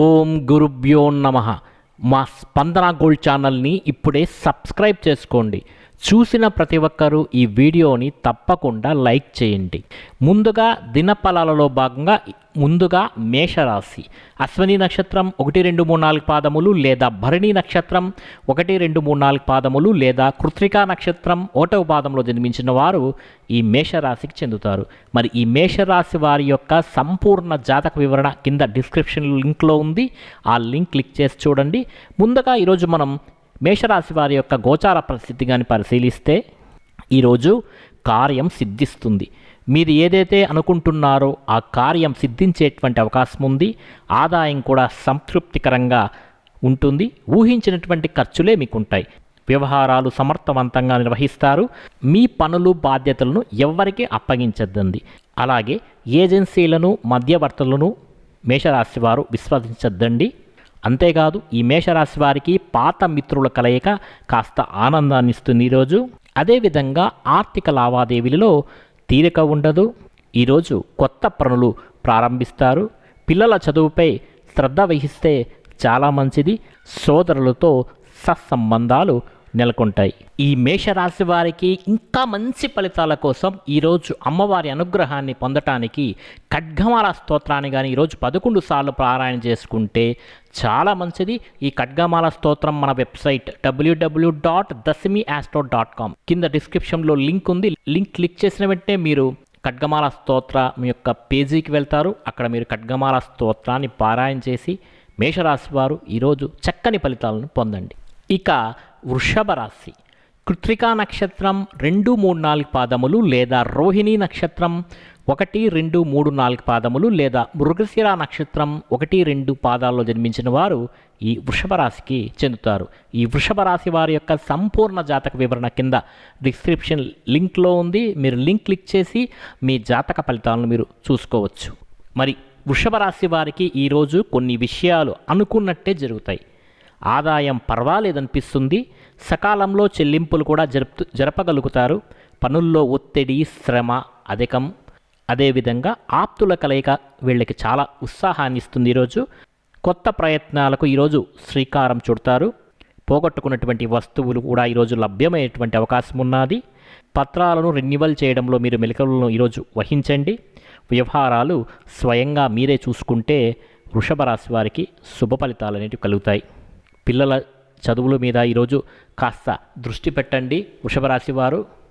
ఓం గురుభ్యో నమ. మా స్పందన గోల్డ్ ఛానల్ని ఇప్పుడే సబ్స్క్రైబ్ చేసుకోండి. చూసిన ప్రతి ఒక్కరూ ఈ వీడియోని తప్పకుండా లైక్ చేయండి. ముందుగా దినఫలాలలో భాగంగా ముందుగా మేషరాశి. అశ్వని నక్షత్రం ఒకటి రెండు మూడు నాలుగు పాదములు లేదా భరణి నక్షత్రం ఒకటి రెండు మూడు నాలుగు పాదములు లేదా కృత్రికా నక్షత్రం ఓటవ పాదంలో జన్మించిన వారు ఈ మేషరాశికి చెందుతారు. మరి ఈ మేషరాశి వారి యొక్క సంపూర్ణ జాతక వివరణ కింద డిస్క్రిప్షన్ లింక్లో ఉంది. ఆ లింక్ క్లిక్ చేసి చూడండి. ముందుగా ఈరోజు మనం మేషరాశి వారి యొక్క గోచార పరిస్థితి కానీ పరిశీలిస్తే ఈరోజు కార్యం సిద్ధిస్తుంది. మీరు ఏదైతే అనుకుంటున్నారో ఆ కార్యం సిద్ధించేటువంటి అవకాశం ఉంది. ఆదాయం కూడా సంతృప్తికరంగా ఉంటుంది. ఊహించినటువంటి ఖర్చులే మీకు ఉంటాయి వ్యవహారాలు సమర్థవంతంగా నిర్వహిస్తారు. మీ పనులు బాధ్యతలను ఎవ్వరికీ అప్పగించద్దండి. అలాగే ఏజెన్సీలను మధ్యవర్తులను మేషరాశి వారు విశ్వసించద్దండి. అంతేకాదు ఈ మేషరాశి వారికి పాత మిత్రుల కలయిక కాస్త ఆనందాన్ని ఇస్తుంది ఈరోజు. అదేవిధంగా ఆర్థిక లావాదేవీలలో తీరిక ఉండదు. ఈరోజు కొత్త పనులు ప్రారంభిస్తారు. పిల్లల చదువుపై శ్రద్ధ వహిస్తే చాలా మంచిది. సోదరులతో సత్సంబంధాలు నెలకొంటాయి. ఈ మేషరాశి వారికి ఇంకా మంచి ఫలితాల కోసం ఈరోజు అమ్మవారి అనుగ్రహాన్ని పొందటానికి ఖడ్గమాల స్తోత్రాన్ని కానీ ఈరోజు పదకొండు సార్లు పారాయణ చేసుకుంటే చాలా మంచిది. ఈ ఖడ్గమాల స్తోత్రం మన website W W dot Dasami astro dot com కింద డిస్క్రిప్షన్లో లింక్ ఉంది. లింక్ క్లిక్ చేసిన వెంటనే మీరు ఖడ్గమాల స్తోత్ర మీ యొక్క పేజీకి వెళ్తారు. అక్కడ మీరు ఖడ్గమాల స్తోత్రాన్ని పారాయణ చేసి మేషరాశి వారు ఈరోజు చక్కని ఫలితాలను పొందండి. ఇక వృషభ రాశి. కృత్రికా నక్షత్రం రెండు మూడు నాలుగు పాదములు లేదా రోహిణి నక్షత్రం ఒకటి రెండు మూడు నాలుగు పాదములు లేదా మృగశిర నక్షత్రం ఒకటి రెండు పాదాల్లో జన్మించిన వారు ఈ వృషభ రాశికి చెందుతారు. ఈ వృషభ రాశి వారి యొక్క సంపూర్ణ జాతక వివరణ కింద డిస్క్రిప్షన్ లింక్లో ఉంది. మీరు లింక్ క్లిక్ చేసి మీ జాతక ఫలితాలను మీరు చూసుకోవచ్చు. మరి వృషభ రాశి వారికి ఈరోజు కొన్ని విషయాలు అనుకున్నట్టే జరుగుతాయి. ఆదాయం పర్వాలేదనిపిస్తుంది. సకాలంలో చెల్లింపులు కూడా జరుపు జరపగలుగుతారు. పనుల్లో ఒత్తిడి శ్రమ అధికం. అదేవిధంగా ఆప్తుల కలయిక వీళ్ళకి చాలా ఉత్సాహాన్ని ఇస్తుంది ఈరోజు. కొత్త ప్రయత్నాలకు ఈరోజు శ్రీకారం చుడతారు. పోగొట్టుకున్నటువంటి వస్తువులు కూడా ఈరోజు లభ్యమయ్యేటువంటి అవకాశం ఉన్నది. పత్రాలను రెన్యువల్ చేయడంలో మీరు మెలకువలను ఈరోజు వహించండి. వ్యవహారాలు స్వయంగా మీరే చూసుకుంటే వృషభ రాశి వారికి శుభ ఫలితాలు అనేవి కలుగుతాయి. పిల్లల చదువుల మీద ఈరోజు కాస్త దృష్టి పెట్టండి వృషభ రాశి వారు.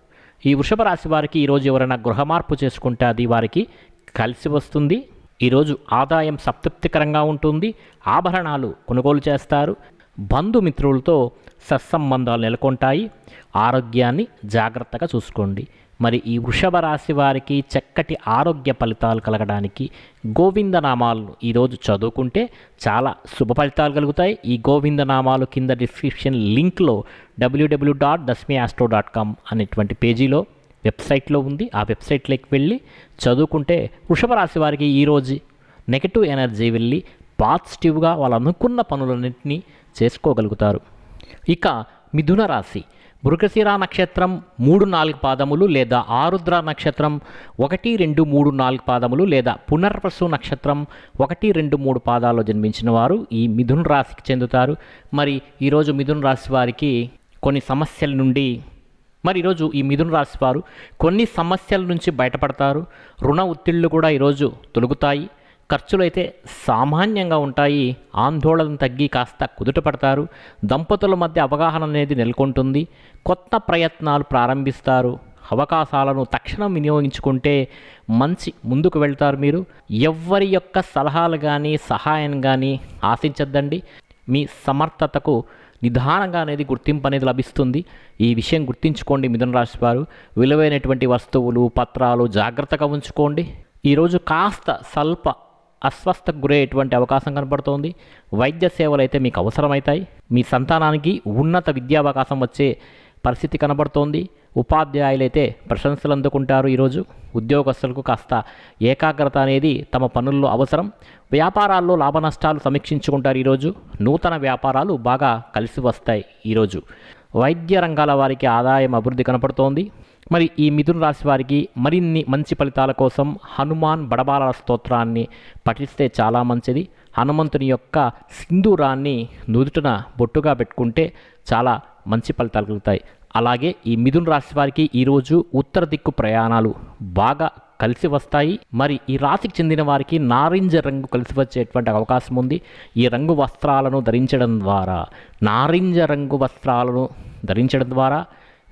ఈ వృషభ రాశి వారికి ఈరోజు ఎవరైనా గృహ మార్పు చేసుకుంటే అది వారికి కలిసి వస్తుంది. ఈరోజు ఆదాయం సంతృప్తికరంగా ఉంటుంది. ఆభరణాలు కొనుగోలు చేస్తారు. బంధుమిత్రులతో సత్సంబంధాలు నెలకొంటాయి. ఆరోగ్యాన్ని జాగ్రత్తగా చూసుకోండి. మరి ఈ వృషభ రాశి వారికి చక్కటి ఆరోగ్య ఫలితాలు కలగడానికి గోవిందనామాలను ఈరోజు చదువుకుంటే చాలా శుభ ఫలితాలు కలుగుతాయి. ఈ గోవిందనామాలు కింద డిస్క్రిప్షన్ లింక్లో W W dot Dasmi astro dot com అనేటువంటి పేజీలో వెబ్సైట్లో ఉంది. ఆ వెబ్సైట్లోకి వెళ్ళి చదువుకుంటే వృషభ రాశి వారికి ఈరోజు నెగటివ్ ఎనర్జీ వెళ్ళి పాజిటివ్గా వాళ్ళు అనుకున్న పనులన్నింటినీ చేసుకోగలుగుతారు. ఇక మిథున రాశి. మృగశిర నక్షత్రం మూడు నాలుగు పాదములు లేదా ఆరుద్ర నక్షత్రం ఒకటి రెండు మూడు నాలుగు పాదములు లేదా పునర్వసు నక్షత్రం ఒకటి రెండు మూడు పాదాల్లో జన్మించిన వారు ఈ మిథున రాశికి చెందుతారు. మరి ఈరోజు మిథున రాశి వారికి కొన్ని సమస్యల నుండి మరి ఈరోజు ఈ మిథున రాశి వారు కొన్ని సమస్యల నుంచి బయటపడతారు. రుణ ఒత్తిళ్ళు కూడా ఈరోజు తొలుగుతాయి. ఖర్చులు అయితే సామాన్యంగా ఉంటాయి. ఆందోళన తగ్గి కాస్త కుదుట పడతారు. దంపతుల మధ్య అవగాహన అనేది నెలకొంటుంది. కొత్త ప్రయత్నాలు ప్రారంభిస్తారు. అవకాశాలను తక్షణం వినియోగించుకుంటే మంచి ముందుకు వెళ్తారు మీరు. ఎవ్వరి యొక్క సలహాలు కానీ సహాయం కానీ ఆశించద్దండి. మీ సమర్థతకు నిదానంగా అనేది గుర్తింపు అనేది లభిస్తుంది. ఈ విషయం గుర్తించుకోండి మిథున రాశి వారు. విలువైనటువంటి వస్తువులు పత్రాలు జాగ్రత్తగా ఉంచుకోండి. ఈరోజు కాస్త స్వల్ప అస్వస్థకు గురయ్యేటువంటి అవకాశం కనపడుతోంది. వైద్య సేవలు అయితే మీకు అవసరమవుతాయి మీ సంతానానికి ఉన్నత విద్యావకాశం వచ్చే పరిస్థితి కనబడుతోంది. ఉపాధ్యాయులైతే ప్రశంసలు అందుకుంటారు ఈరోజు. ఉద్యోగస్తులకు కాస్త ఏకాగ్రత అనేది తమ పనుల్లో అవసరం. వ్యాపారాల్లో లాభ నష్టాలు సమీక్షించుకుంటారు ఈరోజు. నూతన వ్యాపారాలు బాగా కలిసి వస్తాయి ఈరోజు. వైద్య రంగాల వారికి ఆదాయం అభివృద్ధి కనపడుతోంది. మరి ఈ మిథున రాశి వారికి మరిన్ని మంచి ఫలితాల కోసం హనుమాన్ బడబాల స్తోత్రాన్ని పఠిస్తే చాలా మంచిది. హనుమంతుని యొక్క సింధూరాన్ని నుదుటన బొట్టుగా పెట్టుకుంటే చాలా మంచి ఫలితాలు కలుగుతాయి. అలాగే ఈ మిథున రాశి వారికి ఈరోజు ఉత్తర దిక్కు ప్రయాణాలు బాగా కలిసి వస్తాయి. మరి ఈ రాశికి చెందిన వారికి నారింజ రంగు కలిసి వచ్చేటువంటి అవకాశం ఉంది. ఈ రంగు వస్త్రాలను ధరించడం ద్వారా నారింజ రంగు వస్త్రాలను ధరించడం ద్వారా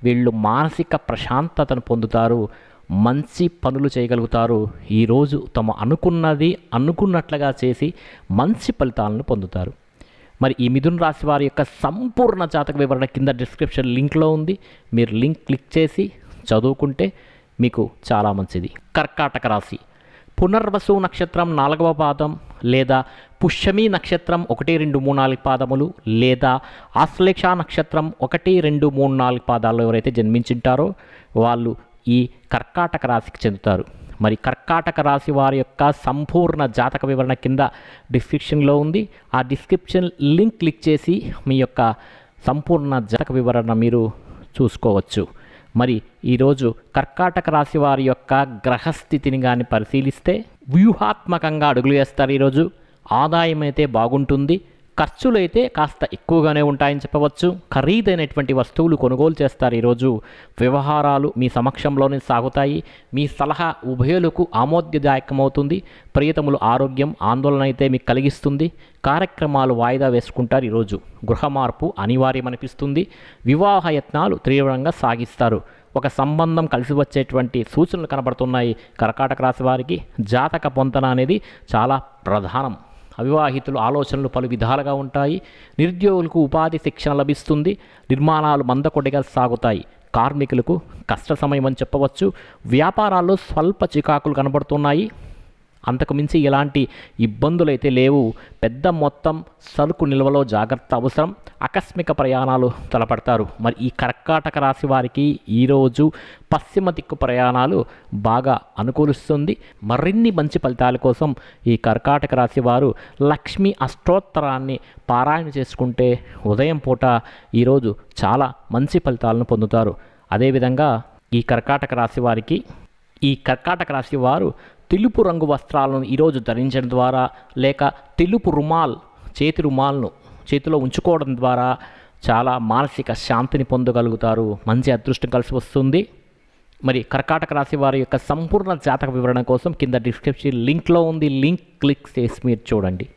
వీళ్ళు మానసిక ప్రశాంతతను పొందుతారు మంచి పనులు చేయగలుగుతారు. ఈరోజు తమ అనుకున్నది అనుకున్నట్లుగా చేసి మంచి ఫలితాలను పొందుతారు. మరి ఈ మిథున రాశి వారి యొక్క సంపూర్ణ జాతక వివరణ కింద డిస్క్రిప్షన్ లింక్లో ఉంది. మీరు లింక్ క్లిక్ చేసి చదువుకుంటే మీకు చాలా మంచిది. కర్కాటక రాశి. పునర్వసు నక్షత్రం నాలుగవ పాదం. లేదా పుష్యమి నక్షత్రం ఒకటి రెండు మూడు నాలుగు పాదములు లేదా ఆశ్లేష నక్షత్రం ఒకటి రెండు మూడు నాలుగు పాదాలు ఎవరైతే జన్మించింటారో వాళ్ళు ఈ కర్కాటక రాశికి చెందుతారు. మరి కర్కాటక రాశి వారి యొక్క సంపూర్ణ జాతక వివరణ కింద డిస్క్రిప్షన్లో ఉంది. ఆ డిస్క్రిప్షన్ లింక్ క్లిక్ చేసి మీ యొక్క సంపూర్ణ జాతక వివరణ మీరు చూసుకోవచ్చు. మరి ఈరోజు కర్కాటక రాశి వారి యొక్క గ్రహస్థితిని కానీ పరిశీలిస్తే వ్యూహాత్మకంగా అడుగులు వేస్తారు ఈరోజు. ఆదాయం అయితే బాగుంటుంది ఖర్చులు అయితే కాస్త ఎక్కువగానే ఉంటాయని చెప్పవచ్చు. ఖరీదైనటువంటి వస్తువులు కొనుగోలు చేస్తారు ఈరోజు. వ్యవహారాలు మీ సమక్షంలోనే సాగుతాయి. మీ సలహా ఉభయులకు ఆమోద్యదాయకమవుతుంది ప్రియతములు ఆరోగ్యం ఆందోళన అయితే మీకు కలిగిస్తుంది. కార్యక్రమాలు వాయిదా వేసుకుంటారు ఈరోజు. గృహ మార్పు అనివార్యమనిపిస్తుంది. వివాహ యత్నాలు తీవ్రంగా సాగిస్తారు. ఒక సంబంధం కలిసి వచ్చేటువంటి సూచనలు కనబడుతున్నాయి. కర్కాటక రాశి వారికి జాతక పొంతన అనేది చాలా ప్రధానం. అవివాహితులు ఆలోచనలు పలు విధాలుగా ఉంటాయి. నిరుద్యోగులకు ఉపాధి శిక్షణ లభిస్తుంది. నిర్మాణాలు మందకొడిగా సాగుతాయి. కార్మికులకు కష్ట సమయం అని చెప్పవచ్చు. వ్యాపారాల్లో స్వల్ప చికాకులు కనబడుతున్నాయి. అంతకు మించి ఎలాంటి ఇబ్బందులు అయితే లేవు. పెద్ద మొత్తం సరుకు నిల్వలో జాగ్రత్త అవసరం. ఆకస్మిక ప్రయాణాలు తలపడతారు. మరి ఈ కర్కాటక రాశి వారికి ఈరోజు పశ్చిమ దిక్కు ప్రయాణాలు బాగా అనుకూలిస్తుంది. మరిన్ని మంచి ఫలితాల కోసం ఈ కర్కాటక రాశి వారు లక్ష్మీ అష్టోత్తరాన్ని పారాయణ చేసుకుంటే ఉదయం పూట ఈరోజు చాలా మంచి ఫలితాలను పొందుతారు. అదేవిధంగా ఈ కర్కాటక రాశి వారికి ఈ కర్కాటక రాశి వారు తెలుపు రంగు వస్త్రాలను ఈరోజు ధరించడం ద్వారా లేక తెలుపు రుమాల్ చేతి రుమాల్ను చేతిలో ఉంచుకోవడం ద్వారా చాలా మానసిక శాంతిని పొందగలుగుతారు. మంచి అదృష్టం కలిసి వస్తుంది. మరి కర్కాటక రాశి వారి యొక్క సంపూర్ణ జాతక వివరణ కోసం కింద డిస్క్రిప్షన్ లింక్లో ఉంది. లింక్ క్లిక్ చేసి మీరు చూడండి.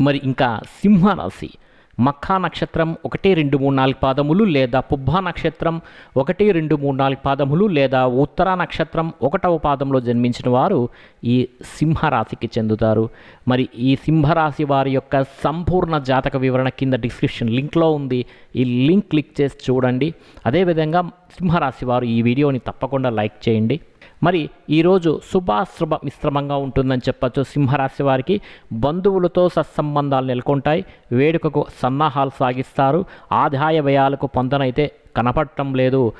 మరి ఇంకా సింహరాశి. మఖా నక్షత్రం ఒకటి రెండు మూడు నాలుగు పాదములు లేదా పుబ్బా నక్షత్రం ఒకటి రెండు మూడు నాలుగు పాదములు లేదా ఉత్తర నక్షత్రం ఒకటవ పాదంలో జన్మించిన వారు ఈ సింహరాశికి చెందుతారు. మరి ఈ సింహరాశి వారి యొక్క సంపూర్ణ జాతక వివరణ కింద డిస్క్రిప్షన్ లింక్లో ఉంది. ఈ లింక్ క్లిక్ చేసి చూడండి. అదేవిధంగా సింహరాశి వారు ఈ వీడియోని తప్పకుండా లైక్ చేయండి. మరి ఈరోజు శుభాశుభ మిశ్రమంగా ఉంటుందని చెప్పచ్చు సింహరాశి వారికి. బంధువులతో సత్సంబంధాలు నెలకొంటాయి. వేడుకకు సన్నాహాలు సాగిస్తారు. ఆదాయ వ్యయాలకు పొందనైతే కనపడటం లేదు.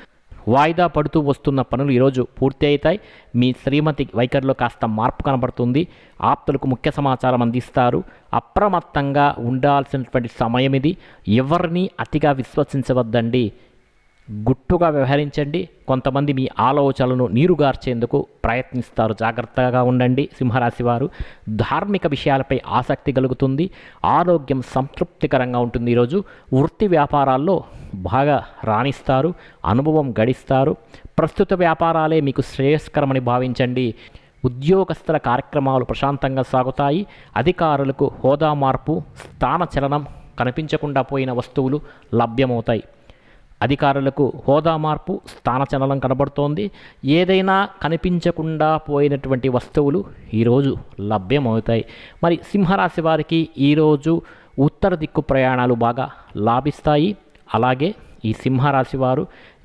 వాయిదా పడుతూ వస్తున్న పనులు ఈరోజు పూర్తి అవుతాయి. మీ శ్రీమతి వైఖరిలో కాస్త మార్పు కనబడుతుంది. ఆప్తులకు ముఖ్య సమాచారం అందిస్తారు. అప్రమత్తంగా ఉండాల్సినటువంటి సమయం ఇది ఎవరిని అతిగా విశ్వసించవద్దండి. గుట్టుగా వ్యవహరించండి. కొంతమంది మీ ఆలోచనలను నీరుగార్చేందుకు ప్రయత్నిస్తారు. జాగ్రత్తగా ఉండండి సింహరాశి వారు. ధార్మిక విషయాలపై ఆసక్తి కలుగుతుంది. ఆరోగ్యం సంతృప్తికరంగా ఉంటుంది ఈరోజు. వృత్తి వ్యాపారాల్లో బాగా రాణిస్తారు. అనుభవం గడిస్తారు. ప్రస్తుత వ్యాపారాలే మీకు శ్రేయస్కరమని భావించండి. ఉద్యోగస్తుల కార్యక్రమాలు ప్రశాంతంగా సాగుతాయి. అధికారులకు హోదా మార్పు స్థాన చలనం కనిపించకుండా పోయిన వస్తువులు లభ్యమవుతాయి. అధికారులకు హోదా మార్పు స్థానచలనం కనబడుతోంది. ఏదైనా కనిపించకుండా పోయినటువంటి వస్తువులు ఈరోజు లభ్యమవుతాయి. మరి సింహరాశి వారికి ఈరోజు ఉత్తర దిక్కు ప్రయాణాలు బాగా లాభిస్తాయి. అలాగే ఈ సింహరాశి వారు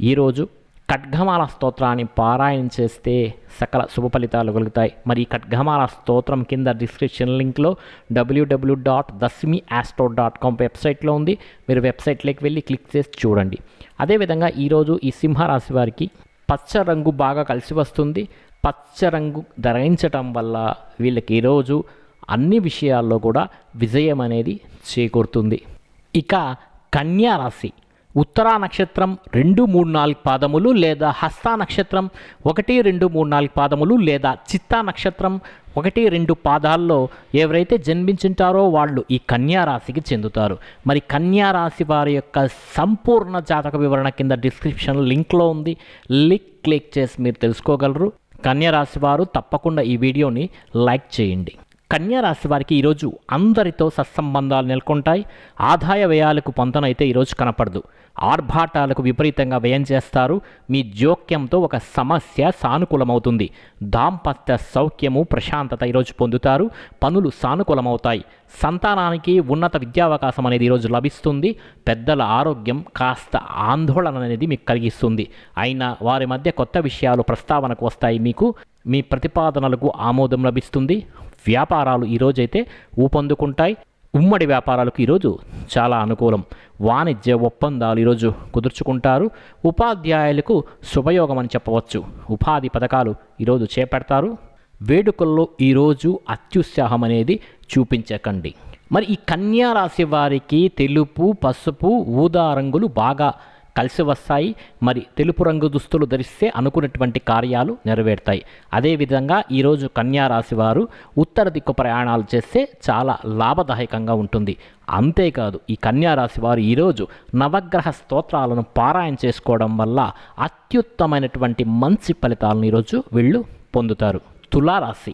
ఈరోజు ఖడ్గమాల స్తోత్రాన్ని పారాయణ చేస్తే సకల శుభ ఫలితాలు కలుగుతాయి. మరి ఈ ఖడ్గమాల స్తోత్రం కింద డిస్క్రిప్షన్ లింక్లో W W dot Dasmi astro dot com వెబ్సైట్లో ఉంది. మీరు వెబ్సైట్లోకి వెళ్ళి క్లిక్ చేసి చూడండి. అదేవిధంగా ఈరోజు ఈ సింహరాశి వారికి పచ్చ రంగు బాగా కలిసి వస్తుంది. పచ్చ రంగు ధరించటం వల్ల వీళ్ళకి ఈరోజు అన్ని విషయాల్లో కూడా విజయం అనేది చేకూరుతుంది. ఇక కన్యా రాశి. ఉత్తరా నక్షత్రం రెండు మూడు నాలుగు పాదములు లేదా హస్త నక్షత్రం ఒకటి రెండు మూడు నాలుగు పాదములు లేదా చిత్తా నక్షత్రం ఒకటి రెండు పాదాల్లో ఎవరైతే జన్మించుంటారో వాళ్ళు ఈ కన్యారాశికి చెందుతారు. మరి కన్యారాశి వారి యొక్క సంపూర్ణ జాతక వివరణ కింద డిస్క్రిప్షన్ లింక్లో ఉంది. లింక్ క్లిక్ చేసి మీరు తెలుసుకోగలరు. కన్యారాశి వారు తప్పకుండా ఈ వీడియోని లైక్ చేయండి. రాశి వారికి ఈరోజు అందరితో సత్సంబంధాలు నెలకొంటాయి. ఆదాయ వ్యయాలకు పొంతనైతే ఈరోజు కనపడదు. ఆర్భాటాలకు విపరీతంగా వ్యయం చేస్తారు. మీ జోక్యంతో ఒక సమస్య సానుకూలమవుతుంది. దాంపత్య సౌఖ్యము ప్రశాంతత ఈరోజు పొందుతారు. పనులు సానుకూలమవుతాయి. సంతానానికి ఉన్నత విద్యావకాశం అనేది ఈరోజు లభిస్తుంది. పెద్దల ఆరోగ్యం కాస్త ఆందోళన అనేది మీకు కలిగిస్తుంది. అయినా వారి మధ్య కొత్త విషయాలు ప్రస్తావనకు వస్తాయి మీకు. మీ ప్రతిపాదనలకు ఆమోదం లభిస్తుంది. వ్యాపారాలు ఈరోజైతే ఊపందుకుంటాయి. ఉమ్మడి వ్యాపారాలకు ఈరోజు చాలా అనుకూలం. వాణిజ్య ఒప్పందాలు ఈరోజు కుదుర్చుకుంటారు. ఉపాధ్యాయులకు శుభయోగం అని చెప్పవచ్చు. ఉపాధి పథకాలు ఈరోజు చేపడతారు. వేడుకల్లో ఈరోజు అత్యుత్సాహం అనేది చూపించకండి. మరి ఈ కన్యా రాశి వారికి తెలుపు పసుపు ఊదా రంగులు బాగా కలిసి వస్తాయి మరి తెలుపు రంగు దుస్తులు ధరిస్తే అనుకున్నటువంటి కార్యాలు నెరవేరుతాయి. అదేవిధంగా ఈరోజు కన్యారాశి వారు ఉత్తర దిక్కు ప్రయాణాలు చేస్తే చాలా లాభదాయకంగా ఉంటుంది. అంతేకాదు ఈ కన్యారాశి వారు ఈరోజు నవగ్రహ స్తోత్రాలను పారాయణ చేసుకోవడం వల్ల అత్యుత్తమైనటువంటి మంచి ఫలితాలను ఈరోజు వీళ్ళు పొందుతారు. తులారాశి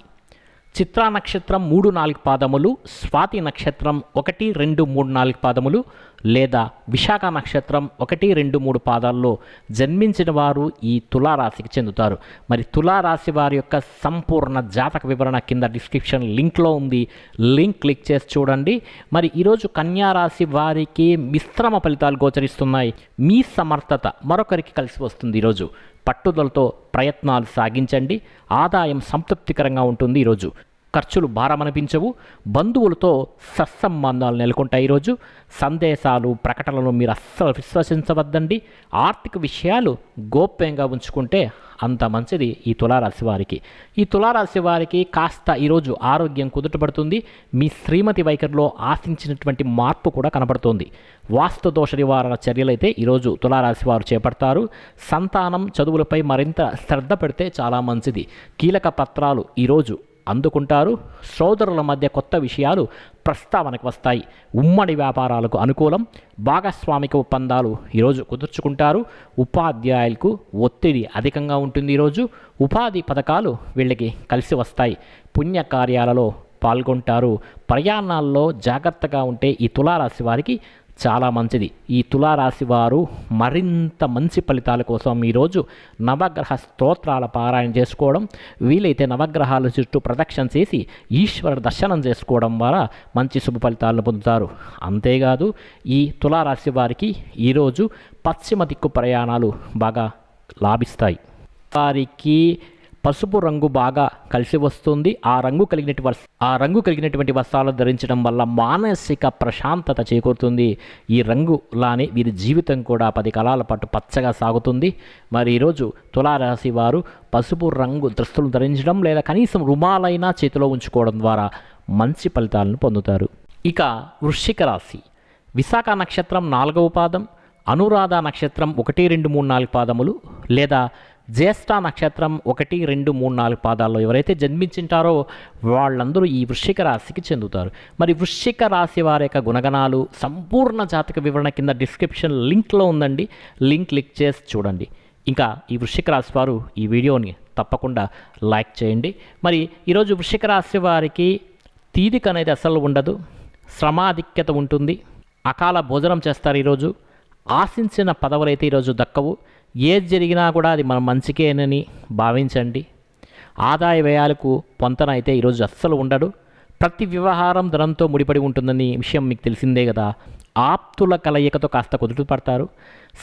చిత్రా నక్షత్రం మూడు నాలుగు పాదములు స్వాతి నక్షత్రం ఒకటి రెండు మూడు నాలుగు పాదములు లేదా విశాఖ నక్షత్రం ఒకటి రెండు మూడు పాదాల్లో జన్మించిన వారు ఈ తులారాశికి చెందుతారు. మరి తులారాశి వారి యొక్క సంపూర్ణ జాతక వివరణ కింద డిస్క్రిప్షన్ లింక్లో ఉంది. లింక్ క్లిక్ చేసి చూడండి. మరి ఈరోజు కన్యా రాశి వారికి మిశ్రమ ఫలితాలు గోచరిస్తున్నాయి. మీ సమర్థత మరొకరికి కలిసి వస్తుంది ఈరోజు. పట్టుదలతో ప్రయత్నాలు సాగించండి. ఆదాయం సంతృప్తికరంగా ఉంటుంది ఈరోజు. ఖర్చులు భారమనిపించవు. బంధువులతో సత్సంబంధాలు నెలకొంటాయి ఈరోజు. సందేశాలు ప్రకటనలు మీరు అస్సలు విశ్వసించవద్దండి. ఆర్థిక విషయాలు గోప్యంగా ఉంచుకుంటే అంత మంచిది ఈ తులారాశి వారికి. ఈ తులారాశి వారికి కాస్త ఈరోజు ఆరోగ్యం కుదుటపడుతుంది. మీ శ్రీమతి వైఖరిలో ఆశించినటువంటి మార్పు కూడా కనబడుతుంది వాస్తు దోష నివారణ చర్యలైతే ఈరోజు తులారాశి వారు చేపడతారు. సంతానం చదువులపై మరింత శ్రద్ధ పెడితే చాలా మంచిది. కీలక పత్రాలు ఈరోజు అందుకుంటారు. సోదరుల మధ్య కొత్త విషయాలు ప్రస్తావనకు వస్తాయి. ఉమ్మడి వ్యాపారాలకు అనుకూలం. భాగస్వామిక ఒప్పందాలు ఈరోజు కుదుర్చుకుంటారు. ఉపాధ్యాయులకు ఒత్తిడి అధికంగా ఉంటుంది ఈరోజు. ఉపాధి పథకాలు వీళ్ళకి కలిసి వస్తాయి. పుణ్యకార్యాలలో పాల్గొంటారు. ప్రయాణాల్లో జాగ్రత్తగా ఉంటే ఈ తులారాశి వారికి చాలా మంచిది. ఈ తులారాశి వారు మరింత మంచి ఫలితాల కోసం ఈరోజు నవగ్రహ స్తోత్రాల పారాయణ చేసుకోవడం వీలైతే నవగ్రహాల చుట్టూ ప్రదక్షిణ చేసి ఈశ్వర దర్శనం చేసుకోవడం ద్వారా మంచి శుభ ఫలితాలను పొందుతారు. అంతేకాదు ఈ తులారాశి వారికి ఈరోజు పశ్చిమ దిక్కు ప్రయాణాలు బాగా లాభిస్తాయి. వారికి పసుపు రంగు బాగా కలిసి వస్తుంది. ఆ రంగు కలిగినటువంటి వస్ ఆ రంగు కలిగినటువంటి వస్త్రాలు ధరించడం వల్ల మానసిక ప్రశాంతత చేకూరుతుంది. ఈ రంగులానే వీరి జీవితం కూడా పది కాలాల పాటు పచ్చగా సాగుతుంది. మరి ఈరోజు తులారాశి వారు పసుపు రంగు దుస్తులు ధరించడం లేదా కనీసం రుమాలైనా చేతిలో ఉంచుకోవడం ద్వారా మంచి ఫలితాలను పొందుతారు. ఇక వృశ్చిక రాశి. విశాఖ నక్షత్రం నాలుగవ పాదం అనురాధ నక్షత్రం ఒకటి రెండు మూడు నాలుగు పాదములు లేదా జ్యేష్ఠ నక్షత్రం ఒకటి రెండు మూడు నాలుగు పాదాల్లో ఎవరైతే జన్మించింటారో వాళ్ళందరూ ఈ వృశ్చిక రాశికి చెందుతారు. మరి వృశ్చిక రాశి వారి యొక్క గుణగణాలు సంపూర్ణ జాతక వివరణ కింద డిస్క్రిప్షన్ లింక్లో ఉందండి. లింక్ క్లిక్ చేసి చూడండి. ఇంకా ఈ వృశ్చిక రాశి వారు ఈ వీడియోని తప్పకుండా లైక్ చేయండి. మరి ఈరోజు వృశ్చిక రాశి వారికి తీరిక అనేది అసలు ఉండదు. శ్రమాధిక్యత ఉంటుంది. అకాల భోజనం చేస్తారు ఈరోజు. ఆశించిన పదవులైతే ఈరోజు దక్కవు. ఏది జరిగినా కూడా అది మన మంచికేనని భావించండి. ఆదాయ వ్యయాలకు పొంతన అయితే ఈరోజు అస్సలు ఉండడు. ప్రతి వ్యవహారం ధనంతో ముడిపడి ఉంటుందని విషయం మీకు తెలిసిందే కదా. ఆప్తుల కలయికతో కాస్త కుదుట పడతారు.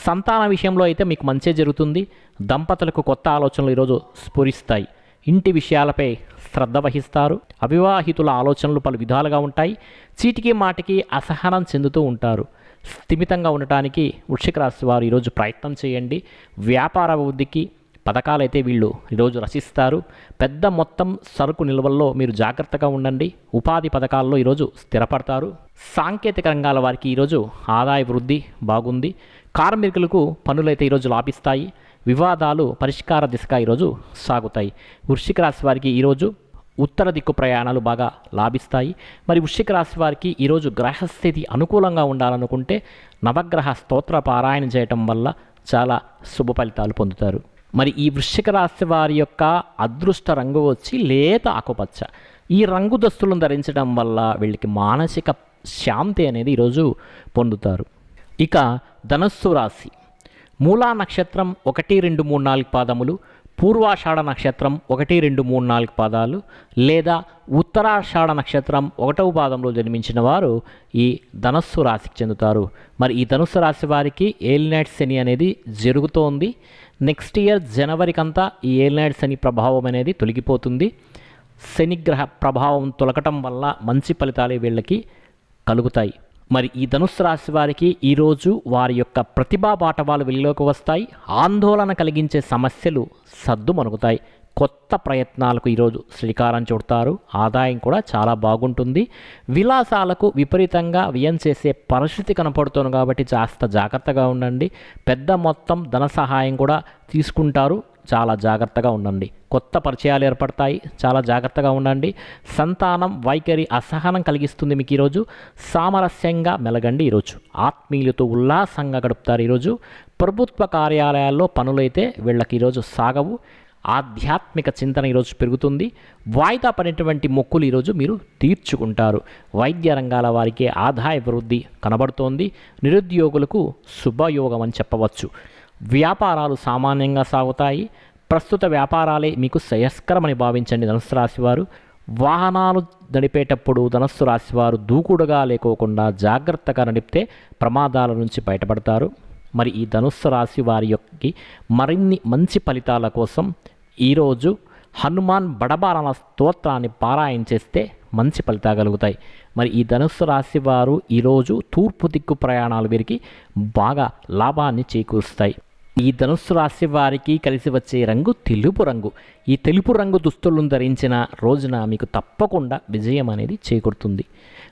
సంతాన విషయంలో అయితే మీకు మంచే జరుగుతుంది. దంపతులకు కొత్త ఆలోచనలు ఈరోజు స్ఫురిస్తాయి. ఇంటి విషయాలపై శ్రద్ధ వహిస్తారు. అవివాహితుల ఆలోచనలు పలు విధాలుగా ఉంటాయి. చీటికి మాటికి అసహనం చెందుతూ ఉంటారు. స్థిమితంగా ఉండటానికి వృక్షిక రాశి వారు ఈరోజు ప్రయత్నం చేయండి. వ్యాపార అభివృద్ధికి పథకాలైతే వీళ్ళు ఈరోజు రచిస్తారు పెద్ద మొత్తం సరుకు నిల్వల్లో మీరు జాగ్రత్తగా ఉండండి. ఉపాధి పథకాల్లో ఈరోజు స్థిరపడతారు. సాంకేతిక రంగాల వారికి ఈరోజు ఆదాయ వృద్ధి బాగుంది. కార్మికులకు పనులైతే ఈరోజు లాభిస్తాయి. వివాదాలు పరిష్కార దిశగా ఈరోజు సాగుతాయి. వృశ్చిక రాశి వారికి ఈరోజు ఉత్తర దిక్కు ప్రయాణాలు బాగా లాభిస్తాయి. మరి వృశ్చిక రాశి వారికి ఈరోజు గ్రహస్థితి అనుకూలంగా ఉండాలనుకుంటే నవగ్రహ స్తోత్ర పారాయణ చేయటం వల్ల చాలా శుభ ఫలితాలు పొందుతారు. మరి ఈ వృశ్చిక రాశి వారి యొక్క అదృష్ట రంగు వచ్చి లేత ఆకుపచ్చ. ఈ రంగు దుస్తులను ధరించడం వల్ల వీళ్ళకి మానసిక శాంతి అనేది ఈరోజు పొందుతారు. ఇక ధనస్సు రాశి. మూలా నక్షత్రం ఒకటి రెండు మూడు నాలుగు పాదములు పూర్వాషాఢ నక్షత్రం ఒకటి రెండు మూడు నాలుగు పాదాలు లేదా ఉత్తరాషాఢ నక్షత్రం ఒకటవ పాదంలో జన్మించిన వారు ఈ ధనస్సు రాశికి చెందుతారు. మరి ఈ ధనుస్సు రాశి వారికి ఏలినాటి శని అనేది జరుగుతోంది. నెక్స్ట్ ఇయర్ జనవరికంతా ఈ ఏలినాటి శని ప్రభావం అనేది తొలగిపోతుంది. శనిగ్రహ ప్రభావం తొలగటం వల్ల మంచి ఫలితాలు వీళ్ళకి కలుగుతాయి. మరి ఈ ధనుస్సు రాశి వారికి ఈరోజు వారి యొక్క ప్రతిభా బాటవాలు వెలుగులోకి వస్తాయి. ఆందోళన కలిగించే సమస్యలు సద్దు మనుగుతాయి. కొత్త ప్రయత్నాలకు ఈరోజు శ్రీకారం చుడతారు. ఆదాయం కూడా చాలా బాగుంటుంది. విలాసాలకు విపరీతంగా వ్యయం చేసే పరిస్థితి కనపడుతుంది కాబట్టి కాస్త జాగ్రత్తగా ఉండండి. పెద్ద మొత్తం ధన సహాయం కూడా తీసుకుంటారు. చాలా జాగ్రత్తగా ఉండండి. కొత్త పరిచయాలు ఏర్పడతాయి. చాలా జాగ్రత్తగా ఉండండి. సంతానం వైఖరి అసహనం కలిగిస్తుంది మీకు ఈరోజు. సామరస్యంగా మెలగండి ఈరోజు. ఆత్మీయులతో ఉల్లాసంగా గడుపుతారు ఈరోజు. ప్రభుత్వ కార్యాలయాల్లో పనులైతే వీళ్ళకి ఈరోజు సాగవు. ఆధ్యాత్మిక చింతన ఈరోజు పెరుగుతుంది. వాయిదా పడినటువంటి మొక్కులు ఈరోజు మీరు తీర్చుకుంటారు. వైద్య రంగాల వారికి ఆదాయ వృద్ధి కనబడుతోంది. నిరుద్యోగులకు శుభయోగం అని చెప్పవచ్చు. వ్యాపారాలు సామాన్యంగా సాగుతాయి. ప్రస్తుత వ్యాపారాలే మీకు శ్రేయస్కరమని భావించండి ధనుసు రాశివారు వాహనాలు నడిపేటప్పుడు ధనస్సు రాశి వారు దూకుడుగా లేకోకుండా జాగ్రత్తగా నడిపితే ప్రమాదాల నుంచి బయటపడతారు. మరి ఈ ధనుస్సు రాశి వారి యొక్క మరిన్ని మంచి ఫలితాల కోసం ఈరోజు హనుమాన్ బడబారణ స్తోత్రాన్ని పారాయణ చేస్తే మంచి ఫలితాలు కలుగుతాయి. మరి ఈ ధనుస్సు రాశి వారు ఈరోజు తూర్పు దిక్కు ప్రయాణాలు వీరికి బాగా లాభాన్ని చేకూరుస్తాయి. ఈ ధనుస్సు రాశి వారికి కలిసి వచ్చే రంగు తెలుపు రంగు. ఈ తెలుపు రంగు దుస్తులను ధరించిన రోజున మీకు తప్పకుండా విజయం అనేది చేకూరుతుంది.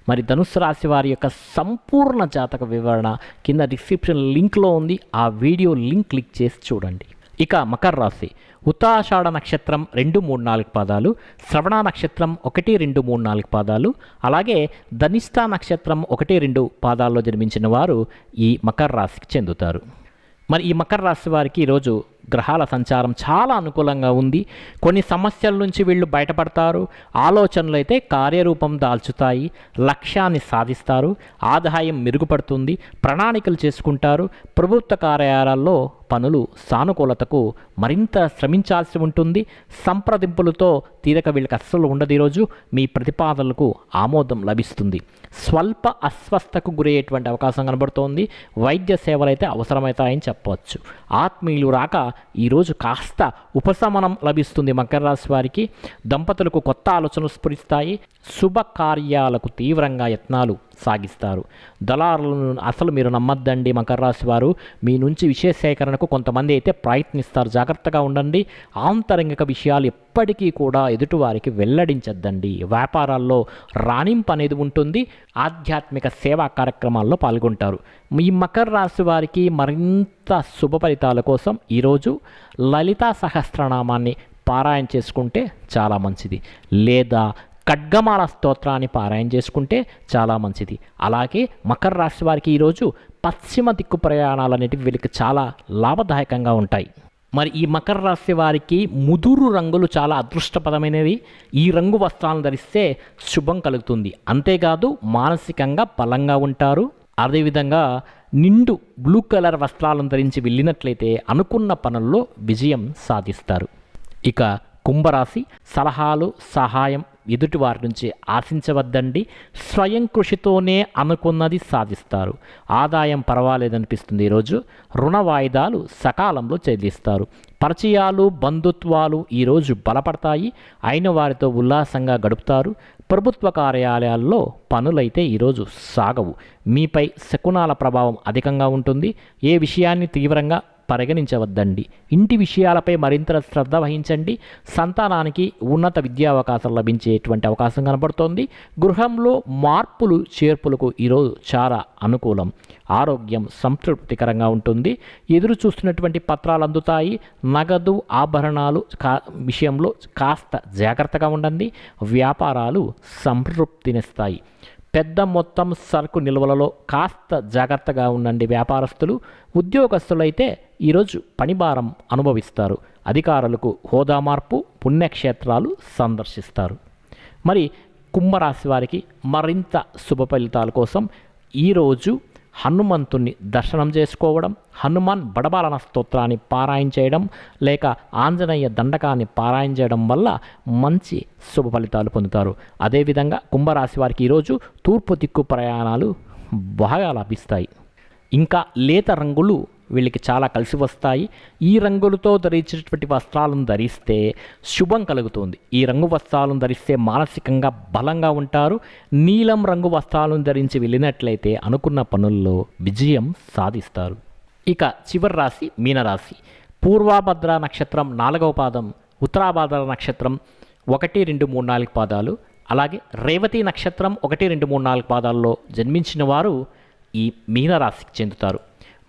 మరి ధనుస్సు రాశి వారి యొక్క సంపూర్ణ జాతక వివరణ కింద డిస్క్రిప్షన్ లింక్లో ఉంది. ఆ వీడియో లింక్ క్లిక్ చేసి చూడండి. ఇక మకర రాశి. ఉత్తాషాఢ నక్షత్రం రెండు మూడు నాలుగు పాదాలు శ్రవణ నక్షత్రం ఒకటి రెండు మూడు నాలుగు పాదాలు అలాగే ధనిష్ఠా నక్షత్రం ఒకటి రెండు పాదాల్లో జన్మించిన వారు ఈ మకర రాశికి చెందుతారు. మరి ఈ మకర రాశి వారికి ఈరోజు గ్రహాల సంచారం చాలా అనుకూలంగా ఉంది. కొన్ని సమస్యల నుంచి వీళ్ళు బయటపడతారు. ఆలోచనలు అయితే కార్యరూపం దాల్చుతాయి. లక్ష్యాన్ని సాధిస్తారు. ఆదాయం మెరుగుపడుతుంది. ప్రణాళికలు చేసుకుంటారు. ప్రభుత్వ కార్యాలయాల్లో పనులు సానుకూలతకు మరింత శ్రమించాల్సి ఉంటుంది. సంప్రదింపులతో తీరక వీళ్ళకి అస్సలు ఉండదు ఈరోజు. మీ ప్రతిపాదనలకు ఆమోదం లభిస్తుంది. స్వల్ప అస్వస్థకు గురయ్యేటువంటి అవకాశం కనబడుతోంది. వైద్య సేవలు అయితే అవసరమవుతాయని చెప్పవచ్చు. ఆత్మీయులు రాక ఈరోజు కాస్త ఉపశమనం లభిస్తుంది మకర రాశి వారికి. దంపతులకు కొత్త ఆలోచనలు స్ఫురిస్తాయి. శుభకార్యాలకు తీవ్రంగా యత్నాలు. సాగిస్తారు. దళారులను అసలు మీరు నమ్మద్దండి మకర రాశి వారు. మీ నుంచి విషయ సేకరణకు కొంతమంది అయితే ప్రయత్నిస్తారు. జాగ్రత్తగా ఉండండి. ఆంతరంగిక విషయాలు ఎప్పటికీ కూడా ఎదుటివారికి వెల్లడించద్దండి. వ్యాపారాల్లో రాణింపు అనేది ఉంటుంది. ఆధ్యాత్మిక సేవా కార్యక్రమాల్లో పాల్గొంటారు. ఈ మకర రాశి వారికి మరింత శుభ ఫలితాల కోసం ఈరోజు లలితా సహస్రనామాన్ని పారాయణ చేసుకుంటే చాలా మంచిది. లేదా ఖడ్గమాల స్తోత్రాన్ని పారాయణ చేసుకుంటే చాలా మంచిది. అలాగే మకర రాశి వారికి ఈరోజు పశ్చిమ దిక్కు ప్రయాణాలు అనేటివి వీళ్ళకి చాలా లాభదాయకంగా ఉంటాయి. మరి ఈ మకర రాశి వారికి ముదురు రంగులు చాలా అదృష్టపదమైనవి ఈ రంగు వస్త్రాలను ధరిస్తే శుభం కలుగుతుంది. అంతేకాదు మానసికంగా బలంగా ఉంటారు. అదేవిధంగా నిండు బ్లూ కలర్ వస్త్రాలను ధరించి వెళ్ళినట్లయితే అనుకున్న పనుల్లో విజయం సాధిస్తారు. ఇక కుంభరాశి సలహాలు సహాయం ఎదుటి వారి నుంచి ఆశించవద్దండి. స్వయం కృషితోనే అనుకున్నది సాధిస్తారు. ఆదాయం పర్వాలేదనిపిస్తుంది. ఈరోజు రుణ వాయిదాలు సకాలంలో చెల్లిస్తారు. పరిచయాలు బంధుత్వాలు ఈరోజు బలపడతాయి. అయిన వారితో ఉల్లాసంగా గడుపుతారు. ప్రభుత్వ కార్యాలయాల్లో పనులైతే ఈరోజు సాగవు. మీపై శకునాల ప్రభావం అధికంగా ఉంటుంది. ఏ విషయాన్ని తీవ్రంగా పరిగణించవద్దండి. ఇంటి విషయాలపై మరింత శ్రద్ధ వహించండి. సంతానానికి ఉన్నత విద్యా అవకాశాలు లభించేటువంటి అవకాశం కనబడుతోంది. గృహంలో మార్పులు చేర్పులకు ఈరోజు చాలా అనుకూలం. ఆరోగ్యం సంతృప్తికరంగా ఉంటుంది. ఎదురు చూస్తున్నటువంటి పత్రాలు అందుతాయి. నగదు ఆభరణాలు కా విషయంలో కాస్త జాగ్రత్తగా ఉండండి. వ్యాపారాలు సంతృప్తినిస్తాయి. పెద్ద మొత్తం సరుకు నిల్వలలో కాస్త జాగ్రత్తగా ఉండండి వ్యాపారస్తులు. ఉద్యోగస్తులైతే ఈరోజు పనిభారం అనుభవిస్తారు. అధికారులకు హోదా మార్పు పుణ్యక్షేత్రాలు సందర్శిస్తారు. మరి కుంభరాశి వారికి మరింత శుభ ఫలితాల కోసం ఈరోజు హనుమంతుణ్ణి దర్శనం చేసుకోవడం హనుమాన్ బడబాలన స్తోత్రాన్ని పారాయణ చేయడం లేక ఆంజనేయ దండకాన్ని పారాయణ చేయడం వల్ల మంచి శుభ ఫలితాలు పొందుతారు. అదేవిధంగా కుంభరాశి వారికి ఈరోజు తూర్పు దిక్కు ప్రయాణాలు బాగా లభిస్తాయి. ఇంకా లేత రంగులు వీళ్ళకి చాలా కలిసి వస్తాయి. ఈ రంగులతో ధరించినటువంటి వస్త్రాలను ధరిస్తే శుభం కలుగుతుంది. ఈ రంగు వస్త్రాలను ధరిస్తే మానసికంగా బలంగా ఉంటారు. నీలం రంగు వస్త్రాలను ధరించి వెళ్ళినట్లయితే అనుకున్న పనుల్లో విజయం సాధిస్తారు. ఇక చివరి రాశి మీనరాశి. పూర్వాభద్ర నక్షత్రం నాలుగవ పాదం ఉత్తరాభద్ర నక్షత్రం ఒకటి రెండు మూడు నాలుగు పాదాలు అలాగే రేవతి నక్షత్రం ఒకటి రెండు మూడు నాలుగు పాదాల్లో జన్మించిన వారు ఈ మీనరాశికి చెందుతారు.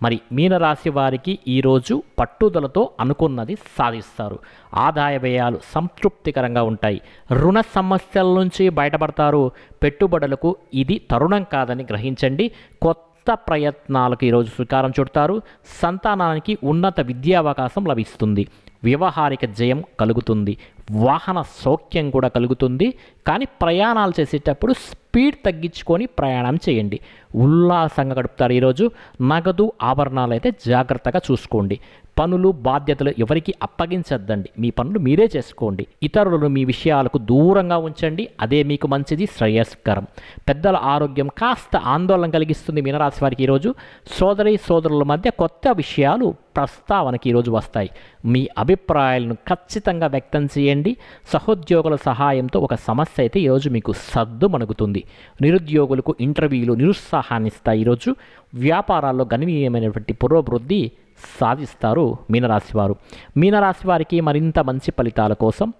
మరి మీనరాశి వారికి ఈరోజు పట్టుదలతో అనుకున్నది సాధిస్తారు. ఆదాయ వ్యయాలు సంతృప్తికరంగా ఉంటాయి. రుణ సమస్యల నుంచి బయటపడతారు. పెట్టుబడులకు ఇది తరుణం కాదని గ్రహించండి. కొత్త ప్రయత్నాలకు ఈరోజు శ్రీకారం చుడతారు. సంతానానికి ఉన్నత విద్యావకాశం లభిస్తుంది. వ్యవహారిక జయం కలుగుతుంది. వాహన సౌఖ్యం కూడా కలుగుతుంది. కానీ ప్రయాణాలు చేసేటప్పుడు స్పీడ్ తగ్గించుకొని ప్రయాణం చేయండి. ఉల్లాసంగా గడుపుతారు ఈరోజు. నగదు ఆభరణాలు అయితే జాగ్రత్తగా చూసుకోండి. పనులు బాధ్యతలు ఎవరికి అప్పగించద్దండి. మీ పనులు మీరే చేసుకోండి. ఇతరులను మీ విషయాలకు దూరంగా ఉంచండి. అదే మీకు మంచిది. శ్రేయస్కరం. పెద్దల ఆరోగ్యం కాస్త ఆందోళన కలిగిస్తుంది మీనరాశి వారికి ఈరోజు. సోదరి సోదరుల మధ్య కొత్త విషయాలు ప్రస్తావనకి ఈరోజు వస్తాయి. మీ అభిప్రాయాలను ఖచ్చితంగా వ్యక్తం చేయండి. సహోద్యోగుల సహాయంతో ఒక సమస్య అయితే ఈరోజు మీకు సద్దు మణుగుతుంది. నిరుద్యోగులకు ఇంటర్వ్యూలు నిరుత్సాహాన్ని ఇస్తాయి ఈరోజు. వ్యాపారాల్లో గణనీయమైనటువంటి పురోభివృద్ధి సాధిస్తారు మీనరాశి వారు మీనరాశి వారికి మరింత మంచి ఫలితాల కోసం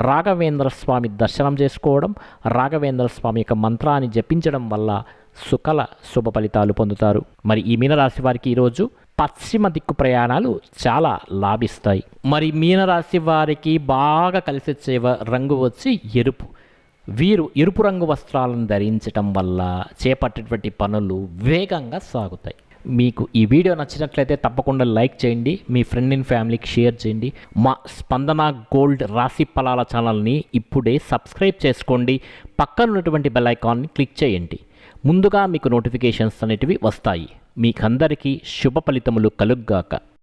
రాఘవేంద్ర స్వామి దర్శనం చేసుకోవడం రాఘవేంద్ర స్వామి యొక్క మంత్రాన్ని జపించడం వల్ల సుకల శుభ ఫలితాలు పొందుతారు. మరి ఈ మీనరాశి వారికి ఈరోజు పశ్చిమ దిక్కు ప్రయాణాలు చాలా లాభిస్తాయి. మరి మీనరాశి వారికి బాగా కలిసి వచ్చే వ- రంగు వచ్చి ఎరుపు. వీరు ఎరుపు రంగు వస్త్రాలను ధరించటం వల్ల చేపట్టేటువంటి పనులు వేగంగా సాగుతాయి. మీకు ఈ వీడియో నచ్చినట్లయితే తప్పకుండా లైక్ చేయండి మీ ఫ్రెండ్ అండ్ ఫ్యామిలీకి షేర్ చేయండి. మా స్పందన గోల్డ్ రాశి ఫలాల ఛానల్ని ఇప్పుడే సబ్స్క్రైబ్ చేసుకోండి పక్కన ఉన్నటువంటి బెల్ ఐకాన్ని క్లిక్ చేయండి. ముందుగా మీకు నోటిఫికేషన్స్ అనేటివి వస్తాయి. మీకందరికీ శుభ ఫలితములు కలుగ్గాక.